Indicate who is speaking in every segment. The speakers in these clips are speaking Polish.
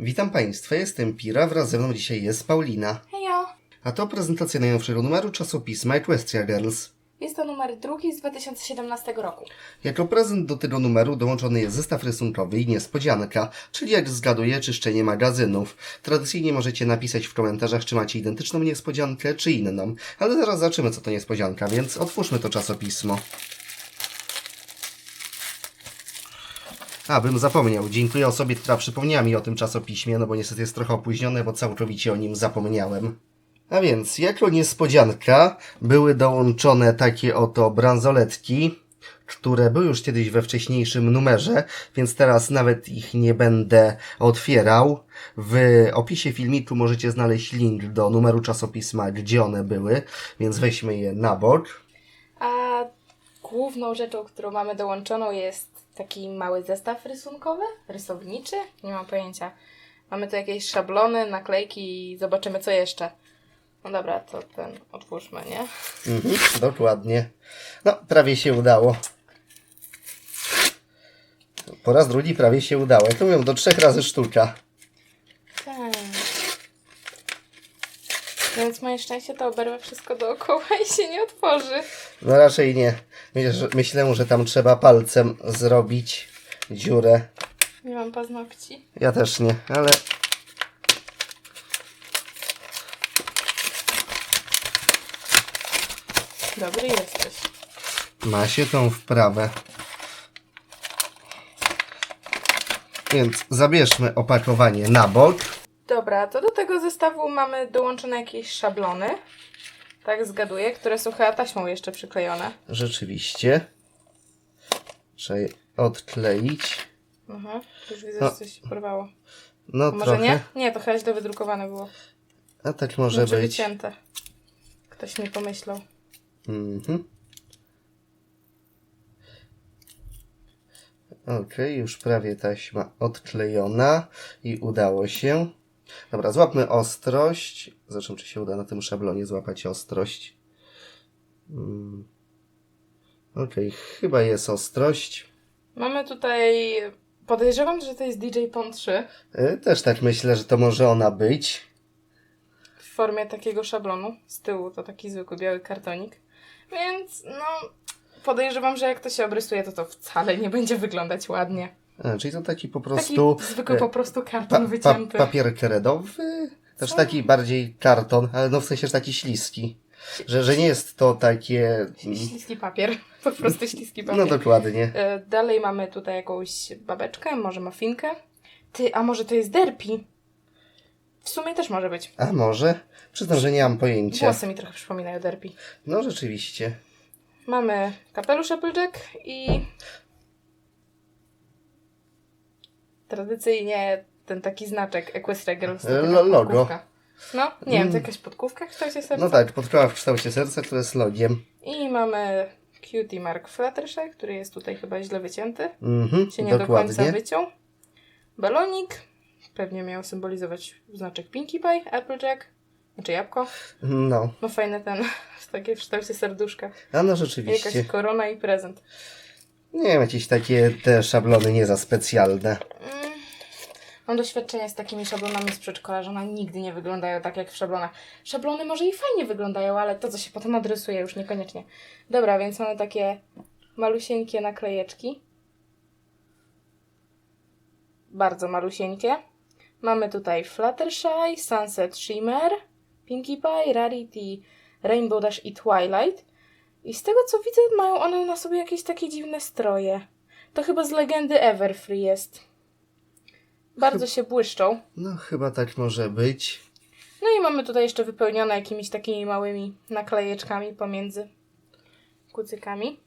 Speaker 1: Witam Państwa, jestem Pira, wraz ze mną dzisiaj jest Paulina.
Speaker 2: Hejo!
Speaker 1: A to prezentacja najnowszego numeru czasopisma Equestria Girls.
Speaker 2: Jest to numer drugi z 2017 roku.
Speaker 1: Jako prezent do tego numeru dołączony jest zestaw rysunkowy i niespodzianka, czyli jak zgaduję czyszczenie magazynów. Tradycyjnie możecie napisać w komentarzach, czy macie identyczną niespodziankę, czy inną. Ale zaraz zobaczymy, co to niespodzianka, więc otwórzmy to czasopismo. A, bym zapomniał. Dziękuję osobie, która przypomniała mi o tym czasopiśmie, no bo niestety jest trochę opóźnione, bo całkowicie o nim zapomniałem. A więc, jako niespodzianka, były dołączone takie oto bransoletki, które były już kiedyś we wcześniejszym numerze, więc teraz nawet ich nie będę otwierał. W opisie filmiku możecie znaleźć link do numeru czasopisma, gdzie one były, więc weźmy je na bok.
Speaker 2: A główną rzeczą, którą mamy dołączoną jest taki mały zestaw rysunkowy, rysowniczy, nie mam pojęcia. Mamy tu jakieś szablony, naklejki i zobaczymy co jeszcze. No dobra, to ten otwórzmy, nie?
Speaker 1: Mhm, dokładnie. No, prawie się udało. Po raz drugi prawie się udało. Jak to mówią, do trzech razy sztuka.
Speaker 2: Tak. Więc moje szczęście to oberwę wszystko dookoła i się nie otworzy.
Speaker 1: No raczej nie. Myślę, że, tam trzeba palcem zrobić dziurę.
Speaker 2: Nie mam paznokci.
Speaker 1: Ja też nie, ale
Speaker 2: Dobry jesteś.
Speaker 1: ma się tą wprawę. Więc zabierzmy opakowanie na bok.
Speaker 2: Dobra, to do tego zestawu mamy dołączone jakieś szablony. Tak zgaduję, które są chyba taśmą jeszcze przyklejone.
Speaker 1: Rzeczywiście. Trzeba je odkleić.
Speaker 2: Mhm. Już widzę,
Speaker 1: No.
Speaker 2: że coś się porwało.
Speaker 1: No
Speaker 2: może
Speaker 1: trochę.
Speaker 2: nie? Nie, to chyba źle wydrukowane było.
Speaker 1: A tak może
Speaker 2: Znaczy
Speaker 1: być.
Speaker 2: wycięte. Ktoś nie pomyślał.
Speaker 1: Mhm. Okej, już prawie taśma odklejona i udało się. Dobra, złapmy ostrość. Zobaczymy, czy się uda na tym szablonie złapać ostrość. Mm. Okej, chyba jest ostrość.
Speaker 2: Mamy tutaj... Podejrzewam, że to jest DJ Pon 3
Speaker 1: E, Też tak myślę, że to może ona być.
Speaker 2: w formie takiego szablonu. Z tyłu to taki zwykły biały kartonik. Więc no... Podejrzewam, że jak to się obrysuje, to to wcale nie będzie wyglądać ładnie.
Speaker 1: A, czyli to taki po
Speaker 2: Taki
Speaker 1: prostu
Speaker 2: zwykły
Speaker 1: e,
Speaker 2: po prostu
Speaker 1: pa,
Speaker 2: karton
Speaker 1: pa,
Speaker 2: wycięty.
Speaker 1: papier kredowy. Też
Speaker 2: Co?
Speaker 1: taki bardziej karton, ale no w sensie, taki śliski. Że, że nie jest to takie...
Speaker 2: Śliski papier. Po prostu śliski papier.
Speaker 1: No dokładnie.
Speaker 2: E, Dalej mamy tutaj jakąś babeczkę, może mafinkę. Ty, a może to jest derpi? W sumie też może być.
Speaker 1: A może? Przyznam, że nie mam pojęcia.
Speaker 2: Włosy mi trochę przypominają derpi.
Speaker 1: No rzeczywiście.
Speaker 2: Mamy kapelusz Applejack i tradycyjnie ten taki znaczek
Speaker 1: E, lo- logo.
Speaker 2: podkówka. No, nie wiem,
Speaker 1: Mm.
Speaker 2: to jakaś podkówka w kształcie serca.
Speaker 1: No tak, podkoła w kształcie serca, które jest logiem.
Speaker 2: I mamy Cutie Mark Fluttershy, który jest tutaj chyba źle wycięty.
Speaker 1: Mhm,
Speaker 2: się nie do końca
Speaker 1: dokładnie.
Speaker 2: wyciął. Balonik, pewnie miał symbolizować znaczek Pinkie Pie, Applejack, znaczy jabłko.
Speaker 1: No,
Speaker 2: No fajne ten, w takie w kształcie serduszka.
Speaker 1: a no rzeczywiście.
Speaker 2: Jakaś korona i prezent.
Speaker 1: Nie wiem, jakieś takie te szablony nie za specjalne.
Speaker 2: Mm. Mam doświadczenie z takimi szablonami z przedszkola, że one nigdy nie wyglądają tak jak w szablonach. Szablony może i fajnie wyglądają, ale to, co się potem adresuje, już niekoniecznie. Dobra, więc mamy takie malusieńkie naklejeczki. Bardzo malusieńkie. Mamy tutaj Fluttershy, Sunset Shimmer, Pinkie Pie, Rarity, Rainbow Dash i Twilight. I z tego co widzę, mają one na sobie jakieś takie dziwne stroje. To chyba z legendy Everfree jest. Bardzo się błyszczą.
Speaker 1: No, chyba tak może być.
Speaker 2: No i mamy tutaj jeszcze wypełnione jakimiś takimi małymi naklejeczkami pomiędzy kucykami.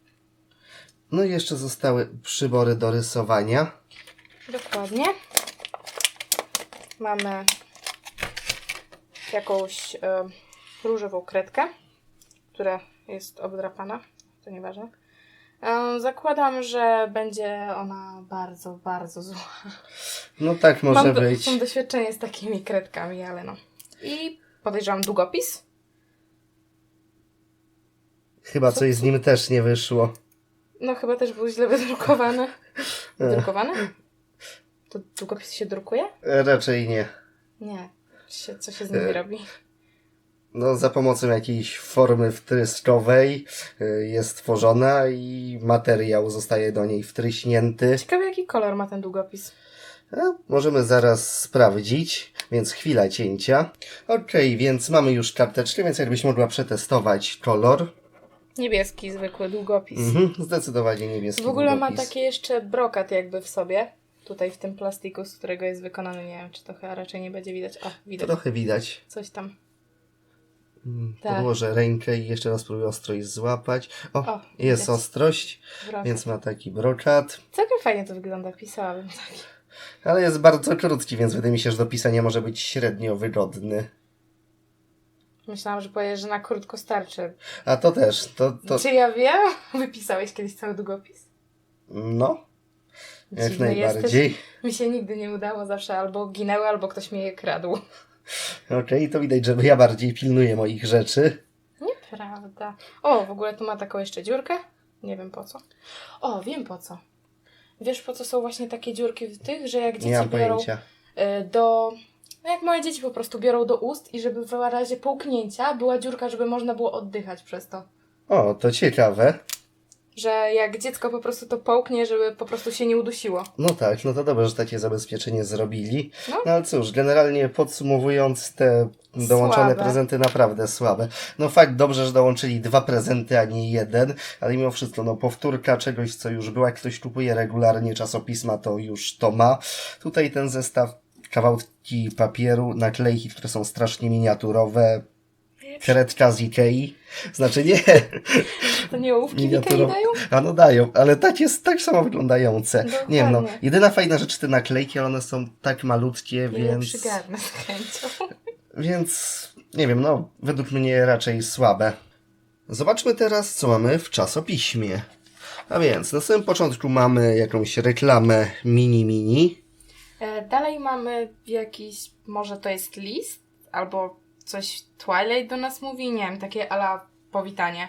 Speaker 1: No i jeszcze zostały przybory do rysowania.
Speaker 2: Dokładnie. Mamy jakąś e, różową kredkę, która jest obdrapana. To nieważne. E, zakładam, że będzie ona bardzo, bardzo zła.
Speaker 1: No tak może
Speaker 2: mam, do,
Speaker 1: być.
Speaker 2: mam doświadczenie z takimi kredkami, ale no. I podejrzewam długopis.
Speaker 1: Chyba coś z nim też nie wyszło.
Speaker 2: No chyba też był źle wydrukowany. Wydrukowany? To długopis się drukuje?
Speaker 1: E, Raczej nie.
Speaker 2: Nie. Co się z nimi
Speaker 1: E,
Speaker 2: robi?
Speaker 1: No, za pomocą jakiejś formy wtryskowej y, jest tworzona i materiał zostaje do niej wtryśnięty.
Speaker 2: Ciekawe, jaki kolor ma ten długopis.
Speaker 1: A, możemy zaraz sprawdzić, więc chwila cięcia. Okej, więc mamy już karteczkę, więc jakbyś mogła przetestować kolor.
Speaker 2: Niebieski, zwykły długopis.
Speaker 1: Mhm, zdecydowanie niebieski
Speaker 2: W ogóle ma
Speaker 1: długopis.
Speaker 2: taki jeszcze brokat jakby w sobie. Tutaj w tym plastiku, z którego jest wykonany. Nie wiem, czy to chyba raczej nie będzie widać. A, widać.
Speaker 1: Trochę widać.
Speaker 2: Coś tam.
Speaker 1: Mm,
Speaker 2: Tak.
Speaker 1: Podłożę rękę i jeszcze raz spróbuję ostrość złapać. O,
Speaker 2: O,
Speaker 1: jest ostrość,
Speaker 2: Brokat.
Speaker 1: więc ma taki brokat.
Speaker 2: Całkiem fajnie to wygląda, pisałabym tak.
Speaker 1: Ale jest bardzo krótki, więc wydaje mi się, że do pisania może być średnio wygodny.
Speaker 2: Myślałam, że powiesz, że na krótko starczy.
Speaker 1: A to też, to, to
Speaker 2: Czy ja wiem? Wypisałeś kiedyś cały długopis?
Speaker 1: no, jak
Speaker 2: Dziwny
Speaker 1: najbardziej.
Speaker 2: Jesteś. Mi się nigdy nie udało, zawsze albo ginęły, albo ktoś mnie je kradł.
Speaker 1: Okej, to widać, że ja bardziej pilnuję moich rzeczy.
Speaker 2: Nieprawda. O, w ogóle tu ma taką jeszcze dziurkę. Nie wiem po co. O, wiem po co. Wiesz po co są właśnie takie dziurki w tych, że jak dzieci
Speaker 1: Nie mam
Speaker 2: biorą
Speaker 1: pojęcia.
Speaker 2: y, do... No jak małe dzieci po prostu biorą do ust i żeby w razie połknięcia była dziurka, żeby można było oddychać przez to.
Speaker 1: O, to ciekawe.
Speaker 2: Że jak dziecko po prostu to połknie, żeby po prostu się nie udusiło.
Speaker 1: No tak, no to dobrze, że takie zabezpieczenie zrobili.
Speaker 2: No.
Speaker 1: No ale cóż, generalnie podsumowując, te dołączone
Speaker 2: Słabe.
Speaker 1: prezenty naprawdę słabe. No fakt, dobrze, że dołączyli dwa prezenty, a nie jeden, ale mimo wszystko, no powtórka czegoś, co już było, jak ktoś kupuje regularnie czasopisma, to już to ma. Tutaj ten zestaw, kawałki papieru, naklejki, które są strasznie miniaturowe, kredka z Ikei. Znaczy nie,
Speaker 2: To nie ołówki
Speaker 1: miniaturowe.
Speaker 2: dają?
Speaker 1: A no dają, ale tak jest tak samo wyglądające. Nie wiem, no,
Speaker 2: Dokładnie.
Speaker 1: jedyna fajna rzecz te naklejki, ale one są tak malutkie,
Speaker 2: je
Speaker 1: więc...
Speaker 2: przygarnę z chęcią.
Speaker 1: Więc nie wiem, no według mnie raczej słabe. Zobaczmy teraz, co mamy w czasopiśmie. A więc na samym początku mamy jakąś reklamę mini mini.
Speaker 2: E, Dalej mamy jakiś, może to jest list, albo coś Twilight do nas mówi, nie wiem, takie ala powitanie.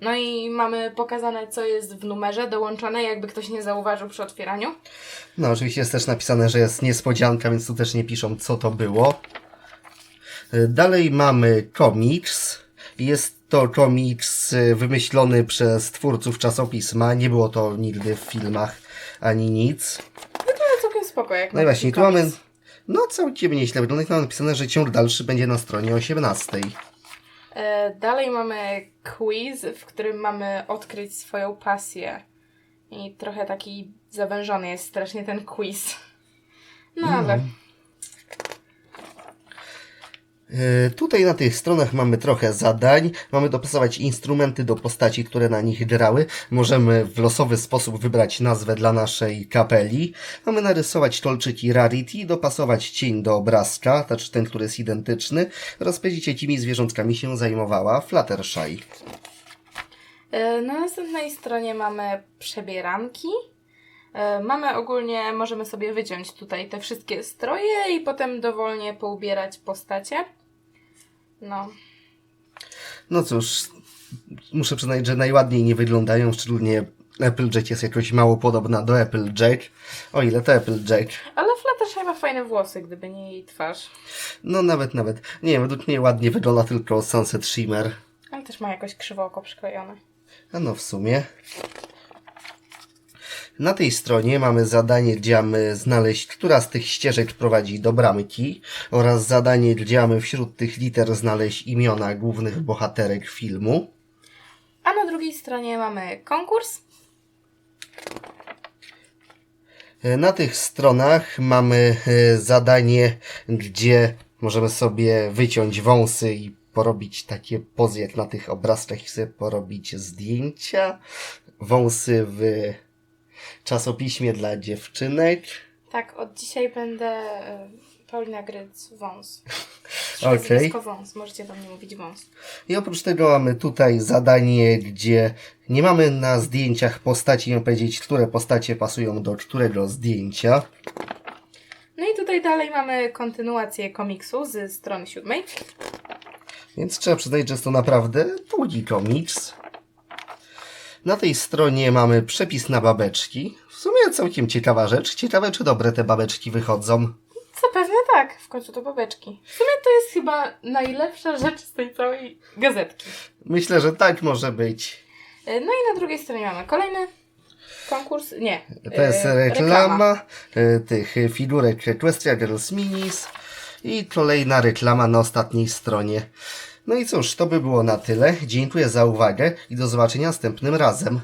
Speaker 2: No i mamy pokazane, co jest w numerze dołączone, jakby ktoś nie zauważył przy otwieraniu.
Speaker 1: No oczywiście jest też napisane, że jest niespodzianka, więc tu też nie piszą, co to było. Y, Dalej mamy komiks. Jest to komiks y, wymyślony przez twórców czasopisma. Nie było to nigdy w filmach ani nic.
Speaker 2: Ale całkiem spoko, jak
Speaker 1: No i właśnie, tu mamy. No całkiem nieźle wygląda. I tu mamy napisane, że ciąg dalszy będzie na stronie 18.
Speaker 2: E, Dalej mamy quiz, w którym mamy odkryć swoją pasję. I trochę taki zawężony jest strasznie ten quiz. No ale
Speaker 1: Yy, Tutaj na tych stronach mamy trochę zadań. Mamy dopasować instrumenty do postaci, które na nich grały. Możemy w losowy sposób wybrać nazwę dla naszej kapeli. Mamy narysować kolczyki Rarity, dopasować cień do obrazka, znaczy ten, który jest identyczny. Rozpędzić jakimi zwierzątkami się zajmowała Fluttershy.
Speaker 2: E, Na następnej stronie mamy przebieranki. E, Mamy ogólnie, możemy sobie wyciąć tutaj te wszystkie stroje i potem dowolnie poubierać postacie. No,
Speaker 1: No cóż, muszę przyznać, że najładniej nie wyglądają, szczególnie Applejack jest jakoś mało podobna do Applejack. O ile to Applejack.
Speaker 2: ale Fluttershy ma fajne włosy, gdyby nie jej twarz.
Speaker 1: No nawet, nawet. Nie wiem, według mnie ładnie wygląda tylko Sunset Shimmer.
Speaker 2: Ale też ma jakoś krzywooko przyklejone.
Speaker 1: A no w sumie. Na tej stronie mamy zadanie, gdzie mamy znaleźć, która z tych ścieżek prowadzi do bramki oraz zadanie, gdzie mamy wśród tych liter znaleźć imiona głównych bohaterek filmu.
Speaker 2: A na drugiej stronie mamy konkurs.
Speaker 1: E, Na tych stronach mamy e, zadanie, gdzie możemy sobie wyciąć wąsy i porobić takie pozy jak na tych obrazkach i sobie porobić zdjęcia. Wąsy w czasopiśmie dla dziewczynek.
Speaker 2: Tak, od dzisiaj będę e, Paulina Gryc Wąs.
Speaker 1: Okej.
Speaker 2: Nazwisko Wąs, możecie do mnie mówić Wąs.
Speaker 1: I oprócz tego mamy tutaj zadanie, gdzie nie mamy na zdjęciach postaci, nie powiedzieć, które postacie pasują do którego zdjęcia.
Speaker 2: No i tutaj dalej mamy kontynuację komiksu z strony siódmej.
Speaker 1: Więc trzeba przyznać, że jest to naprawdę długi komiks. Na tej stronie mamy przepis na babeczki. W sumie całkiem ciekawa rzecz. Ciekawe, czy dobre te babeczki wychodzą.
Speaker 2: Zapewne tak, w końcu to babeczki. W sumie to jest chyba najlepsza rzecz z tej całej gazetki.
Speaker 1: Myślę, że tak może być.
Speaker 2: E, No i na drugiej stronie mamy kolejny konkurs. Nie.
Speaker 1: To jest
Speaker 2: e,
Speaker 1: reklama e, tych figurek Equestria Girls Minis i kolejna reklama na ostatniej stronie. No i cóż, to by było na tyle. Dziękuję za uwagę i do zobaczenia następnym razem.